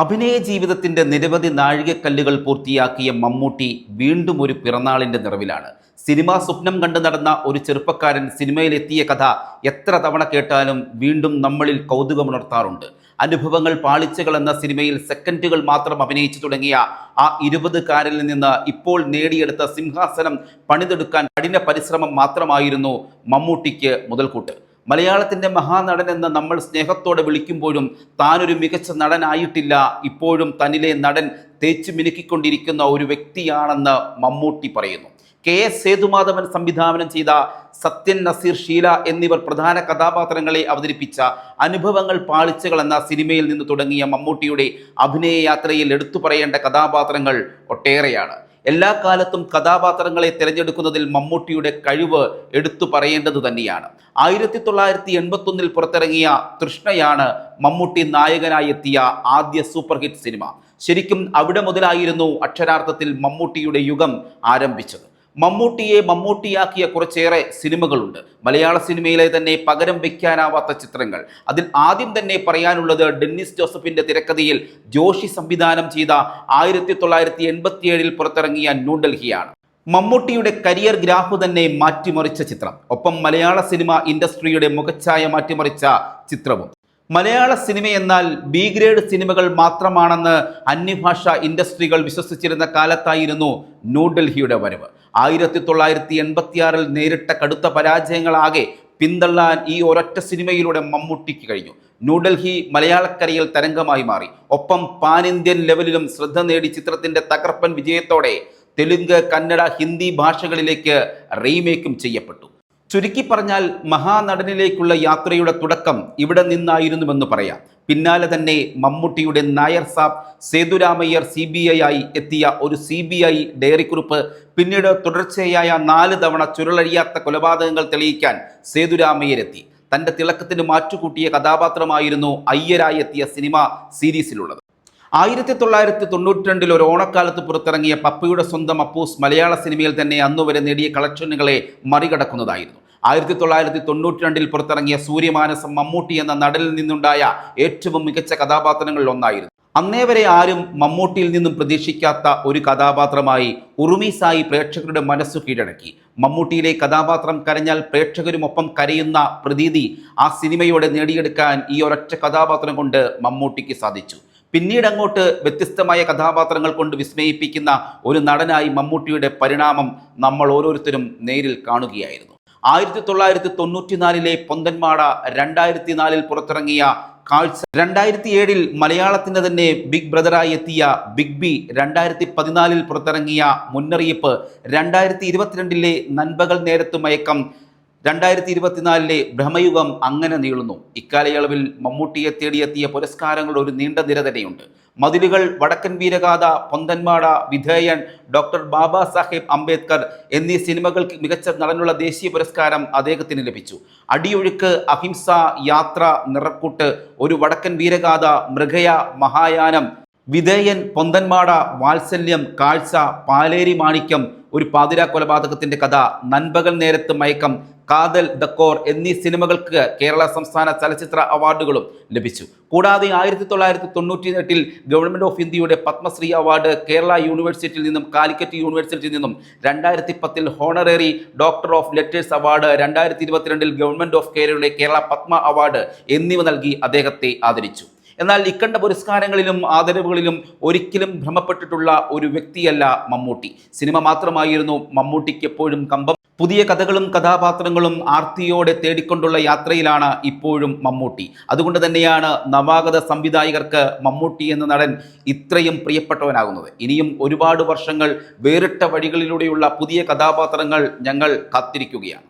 അഭിനയ ജീവിതത്തിന്റെ നിരവധി നാഴികക്കല്ലുകൾ പൂർത്തിയാക്കിയ മമ്മൂട്ടി വീണ്ടും ഒരു പിറന്നാളിന്റെ നിറവിലാണ്. സിനിമാ സ്വപ്നം കണ്ടു നടന്ന ഒരു ചെറുപ്പക്കാരൻ സിനിമയിലെത്തിയ കഥ എത്ര തവണ കേട്ടാലും വീണ്ടും നമ്മളിൽ കൗതുകമുണർത്താറുണ്ട്. അനുഭവങ്ങൾ പാളിച്ചകൾ എന്ന സിനിമയിൽ സെക്കൻഡുകൾ മാത്രം അഭിനയിച്ചു തുടങ്ങിയ ആ ഇരുപതുകാരിൽ നിന്ന് ഇപ്പോൾ നേടിയെടുത്ത സിംഹാസനം പണിതെടുക്കാൻ കഠിന പരിശ്രമം മാത്രമായിരുന്നു മമ്മൂട്ടിക്ക് മുതൽക്കൂട്ട്. മലയാളത്തിന്റെ മഹാനടൻ എന്ന് നമ്മൾ സ്നേഹത്തോടെ വിളിക്കുമ്പോഴും താനൊരു മികച്ച നടനായിട്ടില്ല. ഇപ്പോഴും തന്നിലെ നടൻ തേച്ച് മിനുക്കിക്കൊണ്ടിരിക്കുന്ന ഒരു വ്യക്തിയാണെന്ന് മമ്മൂട്ടി പറയുന്നു. കെ എസ് സേതുമാധവൻ സംവിധാനം ചെയ്ത സത്യൻ നസീർ ഷീല എന്നിവർ പ്രധാന കഥാപാത്രങ്ങളെ അവതരിപ്പിച്ച അനുഭവങ്ങൾ പാളിച്ചകൾ എന്ന സിനിമയിൽ നിന്ന് തുടങ്ങിയ മമ്മൂട്ടിയുടെ അഭിനയ യാത്രയിൽ എടുത്തു പറയേണ്ട കഥാപാത്രങ്ങൾ ഒട്ടേറെയാണ്. എല്ലാ കാലത്തും കഥാപാത്രങ്ങളെ തിരഞ്ഞെടുക്കുന്നതിൽ മമ്മൂട്ടിയുടെ കഴിവ് എടുത്തു പറയേണ്ടത് തന്നെയാണ്. ആയിരത്തി തൊള്ളായിരത്തി എൺപത്തൊന്നിൽ പുറത്തിറങ്ങിയ തൃഷ്ണയാണ് മമ്മൂട്ടി നായകനായി എത്തിയ ആദ്യ സൂപ്പർ ഹിറ്റ് സിനിമ. ശരിക്കും അവിടെ മുതലായിരുന്നു അക്ഷരാർത്ഥത്തിൽ മമ്മൂട്ടിയുടെ യുഗം ആരംഭിച്ചത്. മമ്മൂട്ടിയെ മമ്മൂട്ടിയാക്കിയ കുറച്ചേറെ സിനിമകളുണ്ട്. മലയാള സിനിമയിലെ തന്നെ പകരം വയ്ക്കാനാവാത്ത ചിത്രങ്ങൾ. അതിൽ ആദ്യം തന്നെ പറയാനുള്ളത് ഡെന്നിസ് ജോസഫിന്റെ തിരക്കഥയിൽ ജോഷി സംവിധാനം ചെയ്ത ആയിരത്തി തൊള്ളായിരത്തി എൺപത്തിയേഴിൽ പുറത്തിറങ്ങിയ ന്യൂഡൽഹിയാണ്. മമ്മൂട്ടിയുടെ കരിയർ ഗ്രാഫ് തന്നെ മാറ്റിമറിച്ച ചിത്രം. ഒപ്പം മലയാള സിനിമ ഇൻഡസ്ട്രിയുടെ മുഖച്ഛായ മാറ്റിമറിച്ച ചിത്രവും. മലയാള സിനിമ എന്നാൽ ബി ഗ്രേഡ് സിനിമകൾ മാത്രമാണെന്ന് അന്യഭാഷ ഇൻഡസ്ട്രികൾ വിശ്വസിച്ചിരുന്ന കാലത്തായിരുന്നു ന്യൂഡൽഹിയുടെ വരവ്. ആയിരത്തി തൊള്ളായിരത്തി എൺപത്തിയാറിൽ നേരിട്ട കടുത്ത പരാജയങ്ങളാകെ പിന്തള്ളാൻ ഈ ഒരൊറ്റ സിനിമയിലൂടെ മമ്മൂട്ടിക്ക് കഴിഞ്ഞു. ന്യൂഡൽഹി മലയാളക്കരയിൽ തരംഗമായി മാറി. ഒപ്പം പാൻ ഇന്ത്യൻ ലെവലിലും ശ്രദ്ധ നേടി ചിത്രത്തിന്റെ തകർപ്പൻ വിജയത്തോടെ തെലുങ്ക് കന്നഡ ഹിന്ദി ഭാഷകളിലേക്ക് റീമേക്കും ചെയ്യപ്പെട്ടു. ചുരുക്കി പറഞ്ഞാൽ മഹാനടനിലേക്കുള്ള യാത്രയുടെ തുടക്കം ഇവിടെ നിന്നായിരുന്നുവെന്ന് പറയാം. പിന്നാലെ തന്നെ മമ്മൂട്ടിയുടെ Nair Saab Sethurama Iyer C B I ആയി എത്തിയ ഒരു സി ബി ഐ ഡയറിക്കുറിപ്പ് പിന്നീട് തുടർച്ചയായ നാല് തവണ ചുരുളഴിയാത്ത കൊലപാതകങ്ങൾ തെളിയിക്കാൻ സേതുരാമയ്യരെത്തി. തന്റെ തിളക്കത്തിന് മാറ്റുകൂട്ടിയ കഥാപാത്രമായിരുന്നു അയ്യരായി എത്തിയ സിനിമ സീരീസിലുള്ളത്. ആയിരത്തി തൊള്ളായിരത്തി തൊണ്ണൂറ്റി രണ്ടിൽ ഒരു ഓണക്കാലത്ത് പുറത്തിറങ്ങിയ പപ്പയുടെ സ്വന്തം അപ്പൂസ് മലയാള സിനിമയിൽ തന്നെ അന്നുവരെ നേടിയ കളക്ഷനുകളെ മറികടക്കുന്നതായിരുന്നു. ആയിരത്തി തൊള്ളായിരത്തി തൊണ്ണൂറ്റി രണ്ടിൽ പുറത്തിറങ്ങിയ സൂര്യമാനസം മമ്മൂട്ടി എന്ന നടനിൽ നിന്നുണ്ടായ ഏറ്റവും മികച്ച കഥാപാത്രങ്ങളിൽ ഒന്നായിരുന്നു. അന്നേ വരെ ആരും മമ്മൂട്ടിയിൽ നിന്നും പ്രതീക്ഷിക്കാത്ത ഒരു കഥാപാത്രമായി ഉറുമി സായി പ്രേക്ഷകരുടെ മനസ്സ് കീഴടക്കി. മമ്മൂട്ടിയിലെ കഥാപാത്രം കരഞ്ഞാൽ പ്രേക്ഷകരുമൊപ്പം കരയുന്ന പ്രതീതി ആ സിനിമയോടെ നേടിയെടുക്കാൻ ഈ ഒരൊറ്റ കഥാപാത്രം കൊണ്ട് മമ്മൂട്ടിക്ക് സാധിച്ചു. പിന്നീട് അങ്ങോട്ട് വ്യത്യസ്തമായ കഥാപാത്രങ്ങൾ കൊണ്ട് വിസ്മയിപ്പിക്കുന്ന ഒരു നടനായി മമ്മൂട്ടിയുടെ പരിണാമം നമ്മൾ ഓരോരുത്തരും നേരിൽ കാണുകയായിരുന്നു. ആയിരത്തി തൊള്ളായിരത്തി തൊണ്ണൂറ്റിനാലിലെ പൊന്തന്മാട രണ്ടായിരത്തി നാലിൽ പുറത്തിറങ്ങിയ കാഴ്ച. രണ്ടായിരത്തി ഏഴിൽ മലയാളത്തിന്റെ തന്നെ ബിഗ് ബ്രദറായി എത്തിയ ബിഗ് ബി രണ്ടായിരത്തി പതിനാലിൽ പുറത്തിറങ്ങിയ മുന്നറിയിപ്പ്. രണ്ടായിരത്തി ഇരുപത്തിരണ്ടിലെ നൻപകൽ നേരത്ത് മയക്കം. രണ്ടായിരത്തി ഇരുപത്തിനാലിലെ ഭ്രമയുഗം അങ്ങനെ നീളുന്നു. ഇക്കാലയളവിൽ മമ്മൂട്ടിയെ തേടിയെത്തിയ പുരസ്കാരങ്ങളുടെ ഒരു നീണ്ട നിര തന്നെയുണ്ട്. മതിലുകൾ വടക്കൻ വീരഗാഥ പൊന്തന്മാട വിധേയൻ ഡോക്ടർ ബാബാ സാഹേബ് അംബേദ്കർ എന്നീ സിനിമകൾക്ക് മികച്ച നടനുള്ള ദേശീയ പുരസ്കാരം അദ്ദേഹത്തിന് ലഭിച്ചു. അടിയൊഴുക്ക് അഹിംസ യാത്ര നിറക്കൂട്ട് ഒരു വടക്കൻ വീരഗാഥ മൃഗയ മഹായാനം വിധേയൻ പൊന്തന്മാട വാത്സല്യം കാഴ്ച പാലേരി മാണിക്യം ഒരു പാതിര കൊലപാതകത്തിന്റെ കഥ നൻപകൽ നേരത്ത് മയക്കം കാതൽ കോർ എന്നീ സിനിമകൾക്ക് കേരള സംസ്ഥാന ചലച്ചിത്ര അവാർഡുകളും ലഭിച്ചു. കൂടാതെ ആയിരത്തി തൊള്ളായിരത്തി തൊണ്ണൂറ്റി എട്ടിൽ ഗവൺമെന്റ് ഓഫ് ഇന്ത്യയുടെ പത്മശ്രീ അവാർഡ് കേരള യൂണിവേഴ്സിറ്റിയിൽ നിന്നും കാലിക്കറ്റ് യൂണിവേഴ്സിറ്റിയിൽ നിന്നും രണ്ടായിരത്തി പത്തിൽ honorary doctor of letters award രണ്ടായിരത്തി ഇരുപത്തിരണ്ടിൽ ഗവൺമെന്റ് ഓഫ് കേരളയുടെ കേരള പത്മ അവാർഡ് എന്നിവ നൽകി അദ്ദേഹത്തെ ആദരിച്ചു. എന്നാൽ ഇക്കണ്ട പുരസ്കാരങ്ങളിലും ആദരവുകളിലും ഒരിക്കലും ഭ്രമപ്പെട്ടിട്ടുള്ള ഒരു വ്യക്തിയല്ല മമ്മൂട്ടി. സിനിമ മാത്രമായിരുന്നു മമ്മൂട്ടിക്ക് എപ്പോഴും കമ്പം പുതിയ കഥകളും കഥാപാത്രങ്ങളും ആർത്തിയോടെ തേടിക്കൊണ്ടുള്ള യാത്രയിലാണ് ഇപ്പോഴും മമ്മൂട്ടി. അതുകൊണ്ട് തന്നെയാണ് നവാഗത സംവിധായകർക്ക് മമ്മൂട്ടി എന്ന നടൻ ഇത്രയും പ്രിയപ്പെട്ടവനാകുന്നത്. ഇനിയും ഒരുപാട് വർഷങ്ങൾ വേറിട്ട വഴികളിലൂടെയുള്ള പുതിയ കഥാപാത്രങ്ങൾ ഞങ്ങൾ കാത്തിരിക്കുകയാണ്.